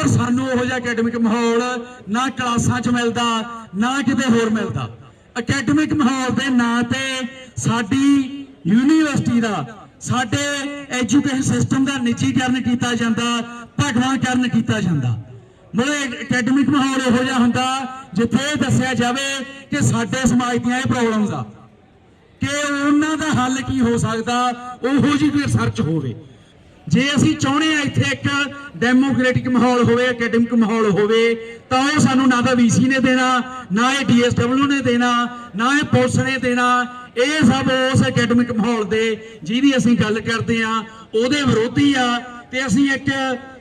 ਪਰ ਸਾਨੂੰ ਉਹੋ ਜਿਹਾ ਅਕੈਡਮਿਕ ਮਾਹੌਲ ਨਾ ਕਲਾਸਾਂ 'ਚ ਮਿਲਦਾ, ਨਾ ਕਿਤੇ ਹੋਰ ਮਿਲਦਾ। ਅਕੈਡਮਿਕ ਮਾਹੌਲ ਦੇ ਨਾਂ ਤੇ ਸਾਡੀ ਯੂਨੀਵਰਸਿਟੀ ਦਾ, ਸਾਡੇ ਐਜੂਕੇਸ਼ਨ ਸਿਸਟਮ ਦਾ ਨਿੱਜੀਕਰਨ ਕੀਤਾ ਜਾਂਦਾ ਭਗਵਾਂਕਰਨ ਕੀਤਾ ਜਾਂਦਾ। ਮਤਲਬ ਅਕੈਡਮਿਕ ਮਾਹੌਲ ਇਹੋ ਜਿਹਾ ਹੁੰਦਾ, ਜਿੱਥੇ ਇਹ ਦੱਸਿਆ ਜਾਵੇ ਕਿ ਸਾਡੇ ਸਮਾਜ ਦੀਆਂ ਇਹ ਪ੍ਰੋਬਲਮਸ ਆ। ਕਿ ਉਹਨਾਂ ਦਾ ਹੱਲ ਕੀ ਹੋ ਸਕਦਾ, ਉਹੋ ਜਿਹੀ ਕੋਈ ਰਿਸਰਚ ਹੋਵੇ। ਜੇ ਅਸੀਂ ਚਾਹੁੰਦੇ ਆ ਇੱਥੇ ਇੱਕ ਡੈਮੋਕ੍ਰੈਟਿਕ ਮਾਹੌਲ ਹੋਵੇ ਅਕੈਡਮਿਕ ਮਾਹੌਲ ਹੋਵੇ, ਤਾਂ ਉਹ ਸਾਨੂੰ ਨਾ ਤਾਂ ਵੀਸੀ ਨੇ ਦੇਣਾ, ਨਾ ਇਹ ਡੀਐਸਡਬਲਯੂ ਨੇ ਦੇਣਾ, ਨਾ ਇਹ ਪੁਲਿਸ ਨੇ ਦੇਣਾ। ਇਹ ਸਭ ਉਸ ਅਕੈਡਮਿਕ ਮਾਹੌਲ ਦੇ ਜਿਹਦੀ ਅਸੀਂ ਗੱਲ ਕਰਦੇ ਆ ਉਹਦੇ ਵਿਰੋਧੀ ਆ। ਤੇ ਅਸੀਂ ਇੱਕ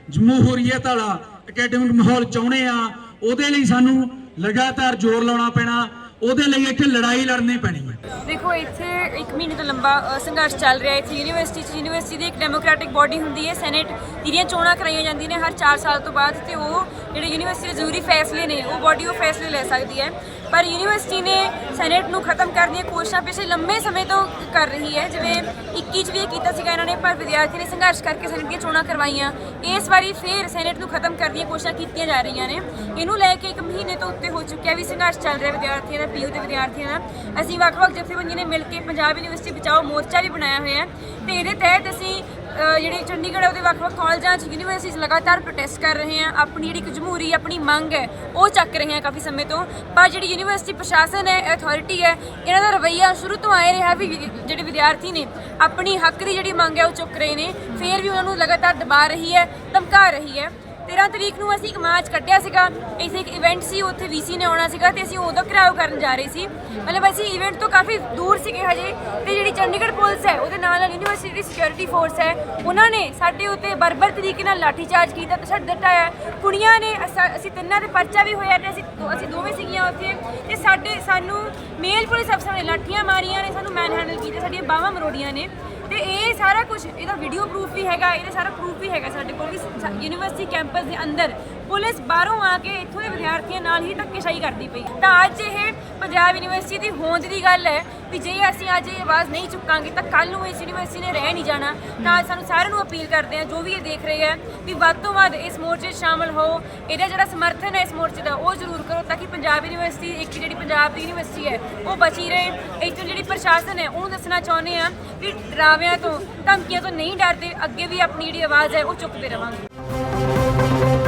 ਜਮਹੂਰੀਅਤ ਵਾਲਾ ਅਕੈਡਮਿਕ ਮਾਹੌਲ ਚਾਹੁੰਦੇ ਆ ਉਹਦੇ ਲਈ ਸਾਨੂੰ ਲਗਾਤਾਰ ਜ਼ੋਰ ਲਾਉਣਾ ਪੈਣਾ। ਉਹਦੇ ਲਈ ਇੱਥੇ ਲੜਾਈ ਲੜਨੀ ਪੈਣੀ ਹੈ। ਦੇਖੋ, ਇੱਥੇ 1 ਮਹੀਨੇ ਤੋਂ ਲੰਬਾ ਸੰਘਰਸ਼ ਚੱਲ ਰਿਹਾ ਹੈ। ਇੱਥੇ ਯੂਨੀਵਰਸਿਟੀ 'ਚ ਯੂਨੀਵਰਸਿਟੀ ਦੀ ਇੱਕ ਡੈਮੋਕ੍ਰੈਟਿਕ ਬਾਡੀ ਹੁੰਦੀ ਹੈ, ਸੈਨੇਟ ਜਿਹਦੀਆਂ ਚੋਣਾਂ ਕਰਾਈਆਂ ਜਾਂਦੀਆਂ ਨੇ ਹਰ 4 ਸਾਲ ਤੋਂ ਬਾਅਦ ਤੇ ਉਹ ਜਿਹੜੇ ਯੂਨੀਵਰਸਿਟੀ ਦੇ ਜ਼ਰੂਰੀ ਫੈਸਲੇ ਨੇ, ਉਹ ਬਾਡੀ ਉਹ ਫੈਸਲੇ ਲੈ ਸਕਦੀ ਹੈ। ਪਰ ਯੂਨੀਵਰਸਿਟੀ ਨੇ ਸੈਨੇਟ ਨੂੰ ਖਤਮ ਕਰਨ ਦੀਆਂ ਕੋਸ਼ਿਸ਼ਾਂ ਪਿਛਲੇ ਲੰਮੇ ਸਮੇਂ ਤੋਂ ਕਰ ਰਹੀ ਹੈ, ਜਿਵੇਂ 21 ਚ ਵੀ ਇਹ ਕੀਤਾ ਸੀਗਾ ਇਹਨਾਂ ਨੇ, ਪਰ ਵਿਦਿਆਰਥੀ ਨੇ ਸੰਘਰਸ਼ ਕਰਕੇ ਸੈਨੇਟ ਦੀਆਂ ਚੋਣਾਂ ਕਰਵਾਈਆਂ। ਇਸ ਵਾਰੀ ਫੇਰ ਸੈਨੇਟ ਨੂੰ ਖਤਮ ਕਰਨ ਦੀਆਂ ਕੋਸ਼ਿਸ਼ਾਂ ਕੀਤੀਆਂ ਜਾ ਰਹੀਆਂ ਨੇ। ਇਹਨੂੰ ਲੈ ਕੇ ਇੱਕ ਮਹੀਨੇ ਤੋਂ ਉੱਤੇ ਹੋ ਚੁੱਕਿਆ ਵੀ ਸੰਘਰਸ਼ ਚੱਲ ਰਿਹਾ ਵਿਦਿਆਰਥੀਆਂ ਦਾ, ਪੀਯੂ ਦੇ ਵਿਦਿਆਰਥੀਆਂ ਦਾ। ਅਸੀਂ ਵੱਖ-ਵੱਖ ਜਥੇਬੰਦੀਆਂ ਨੇ ਮਿਲ ਕੇ ਪੰਜਾਬ ਯੂਨੀਵਰਸਿਟੀ ਬਚਾਓ ਮੋਰਚਾ ਵੀ ਬਣਾਇਆ ਹੋਇਆ ਹੈ। ਤੇ ਇਹਦੇ ਤਹਿਤ ਅਸੀਂ ਜਿਹੜੇ ਚੰਡੀਗੜ੍ਹ ਉਹਦੇ ਵੱਖ-ਵੱਖ ਕਾਲਜਾਂ 'ਚ ਯੂਨੀਵਰਸਿਟੀਜ਼ ਲਗਾਤਾਰ ਪ੍ਰੋਟੈਸਟ ਕਰ ਰਹੇ ਹਾਂ ਆਪਣੀ ਜਿਹੜੀ ਇੱਕ ਜਮਹੂਰੀ, ਆਪਣੀ ਮੰਗ ਹੈ, ਉਹ ਚੱਕ ਰਹੇ ਹਾਂ ਕਾਫੀ ਸਮੇਂ ਤੋਂ। ਪਰ ਜਿਹੜੀ ਯੂਨੀਵਰਸਿਟੀ ਪ੍ਰਸ਼ਾਸਨ ਹੈ ਅਥਾਰਟੀ ਹੈ, ਇਹਨਾਂ ਦਾ ਰਵੱਈਆ ਸ਼ੁਰੂ ਤੋਂ ਆਏ ਰਿਹਾ ਵੀ, ਜਿਹੜੇ ਵਿਦਿਆਰਥੀ ਨੇ, ਆਪਣੀ ਹੱਕ ਦੀ ਜਿਹੜੀ ਮੰਗ ਹੈ, ਉਹ ਚੁੱਕ ਰਹੇ ਨੇ। ਫਿਰ ਵੀ ਉਹਨਾਂ ਨੂੰ ਲਗਾਤਾਰ ਦਬਾ ਰਹੀ ਹੈ, ਧਮਕਾ ਰਹੀ ਹੈ। 13 ਤਰੀਕ ਨੂੰ ਅਸੀਂ ਇੱਕ ਮਾਰਚ ਕੱਢਿਆ ਸੀਗਾ। ਇੱਥੇ ਇੱਕ ਇਵੈਂਟ ਸੀ, ਉੱਥੇ ਵੀਸੀ ਨੇ ਆਉਣਾ ਸੀਗਾ ਤੇ ਅਸੀਂ ਉਦੋਂ ਘਰਾਓ ਕਰਨ ਜਾ ਰਹੇ ਸੀ। ਮਤਲਬ ਅਸੀਂ ਇਵੈਂਟ ਤੋਂ ਕਾਫੀ ਦੂਰ ਸੀਗੇ ਹਜੇ ਤੇ ਜਿਹੜੀ ਚੰਡੀਗੜ੍ਹ ਪੁਲਿਸ ਹੈ, ਉਹਦੇ ਨਾਲ ਨਾਲ ਯੂਨੀਵਰਸਿਟੀ ਦੀ ਸਿਕਿਉਰਿਟੀ ਫੋਰਸ ਹੈ, ਉਹਨਾਂ ਨੇ ਸਾਡੇ ਉੱਤੇ ਬਰਬਰ ਤਰੀਕੇ ਨਾਲ ਲਾਠੀਚਾਰਜ ਕੀਤਾ ਸਾਡਾ ਦਿੱਤਾ ਹੈ ਕੁੜੀਆਂ ਨੇ ਅਸਾ- ਅਸੀਂ ਤਿੰਨਾਂ ਦੇ ਪਰਚਾ ਵੀ ਹੋਇਆ ਤੇ ਅਸੀਂ ਅਸੀਂ ਦੋਵੇਂ ਸੀਗੀਆਂ ਉੱਥੇ। ਤੇ ਸਾਡੇ, ਸਾਨੂੰ ਮੇਲ ਪੁਲਿਸ ਅਫਸਰ ਨੇ ਲਾਠੀਆਂ ਮਾਰੀਆਂ ਨੇ, ਸਾਨੂੰ ਮੈਨ ਹੈਂਡਲ ਕੀਤਾ, ਸਾਡੀਆਂ ਬਾਹਾਂ ਮਰੋੜੀਆਂ ਨੇ। ਤੇ ਇਹ ਸਾਰਾ ਕੁਝ ਇਹਦਾ ਵੀਡੀਓ ਪ੍ਰੂਫ ਵੀ ਹੈਗਾ, ਇਹਦਾ ਸਾਰਾ ਪ੍ਰੂਫ ਵੀ ਹੈਗਾ ਸਾਡੇ ਕੋਲ ਵੀ ਯੂਨੀਵਰਸਿਟੀ ਕੈਂਪਸ ਦੇ ਅੰਦਰ। ਪੁਲਿਸ ਬਾਹਰੋਂ ਆ ਕੇ ਇੱਥੋਂ ਦੇ ਵਿਦਿਆਰਥੀਆਂ ਨਾਲ ਹੀ ਧੱਕੇਸ਼ਾਹੀ ਕਰਦੀ ਪਈ। ਤਾਂ ਅੱਜ ਇਹ ਪੰਜਾਬ ਯੂਨੀਵਰਸਿਟੀ ਦੀ ਹੋਂਦ ਦੀ ਗੱਲ ਹੈ ਵੀ ਜੇ ਅਸੀਂ ਅੱਜ ਇਹ ਆਵਾਜ਼ ਨਹੀਂ ਚੁੱਕਾਂਗੇ ਤਾਂ ਕੱਲ ਨੂੰ ਇਸ ਯੂਨੀਵਰਸਿਟੀ ਨੇ ਰਹਿ ਨਹੀਂ ਜਾਣਾ, ਤਾਂ ਸਾਨੂੰ ਸਾਰਿਆਂ ਨੂੰ ਅਪੀਲ ਕਰਦੇ ਹਾਂ, ਜੋ ਵੀ ਇਹ ਦੇਖ ਰਹੇ ਆ ਵੀ ਵੱਧ ਤੋਂ ਵੱਧ ਇਸ ਮੋਰਚੇ 'ਚ ਸ਼ਾਮਲ ਹੋ, ਇਹਦਾ ਜਿਹੜਾ ਸਮਰਥਨ ਹੈ ਇਸ ਮੋਰਚੇ ਦਾ, ਉਹ ਜ਼ਰੂਰ ਕਰੋ ਤਾਂ ਕਿ ਪੰਜਾਬ ਯੂਨੀਵਰਸਿਟੀ, ਇੱਕ ਜਿਹੜੀ ਪੰਜਾਬ ਦੀ ਯੂਨੀਵਰਸਿਟੀ ਹੈ, ਉਹ ਬਚੀ ਰਹੇ। ਇੱਥੋਂ ਜਿਹੜੀ ਪ੍ਰਸ਼ਾਸਨ ਹੈ ਉਹਨੂੰ ਦੱਸਣਾ ਚਾਹੁੰਦੇ ਆ ਵੀ ਡਰਾਵਿਆਂ ਤੋਂ, ਧਮਕੀਆਂ ਤੋਂ ਨਹੀਂ ਡਰਦੇ, ਅੱਗੇ ਵੀ ਆਪਣੀ ਜਿਹੜੀ ਆਵਾਜ਼ ਹੈ, ਉਹ ਚੁੱਕਦੇ ਰਵਾਂਗੇ।